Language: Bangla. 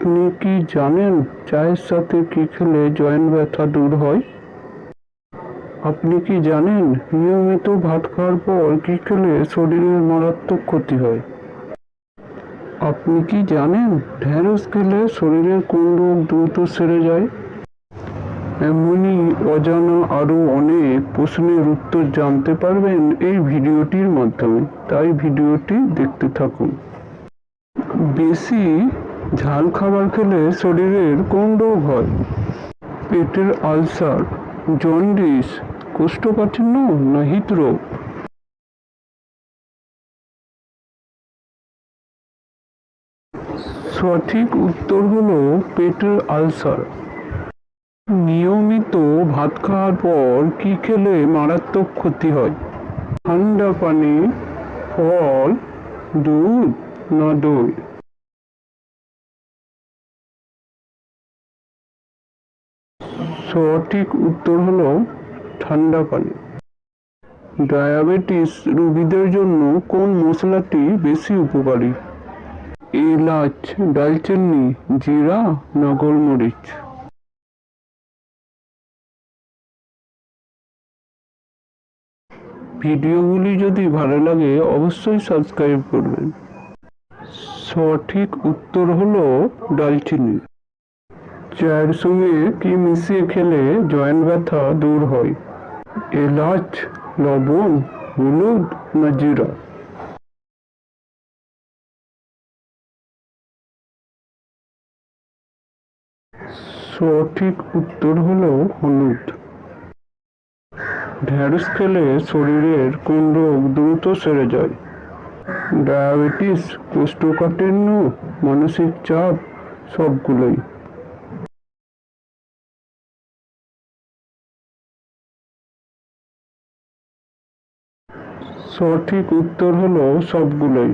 আপনি কি জানেন চায়ের সাথে কি খেলে জয়েন্ট ব্যথা দূর হয়? আপনি কি জানেন নিয়মিত ভাত খাওয়ার পর কি খেলে শরীরের মারাত্মক ক্ষতি হয়? আপনি কি জানেন ঢেঁড়স খেলে শরীরের কোন রোগ দ্রুত সেরে যায়? এমনই অজানা আরও অনেক প্রশ্নের উত্তর জানতে পারবেন এই ভিডিওটির মাধ্যমে। তাই ভিডিওটি দেখতে থাকুন। বেশি ঝাল খাবার খেলে শরীরের কোন রোগ হয়। পেটের আলসার, জন্ডিস, কোষ্ঠকাঠিন্য, না হৃদরোগ? সঠিক উত্তর হলো পেটের আলসার। নিয়মিত ভাত খাওয়ার পর কি খেলে মারাত্মক ক্ষতি হয়? ঠান্ডা পানি, ফল, দুধ, না দই? সঠিক উত্তর হলো ঠান্ডা পানি ডায়াবেটিস রোগীদের জন্য কোন মশলাটি বেশি উপকারী? এলাচ দালচিনি জিরা, না গোলমরিচ? ভিডিওগুলি যদি ভালো লাগে, অবশ্যই সাবস্ক্রাইব করবেন। সঠিক উত্তর হলো দালচিনি চায়ের সঙ্গে কি মিশিয়ে খেলে জয়েন্ট ব্যথা দূর হয়। এলাচ, লবণ, হলুদ না জিরা সঠিক উত্তর হলো হলুদ। ঢেঁড়স খেলে শরীরের কোন রোগ দ্রুত সেরে যায়? ডায়াবেটিস, কোষ্ঠকাঠিন্য, মানসিক চাপ, সবগুলোই। সঠিক উত্তর হলো সবগুলোই।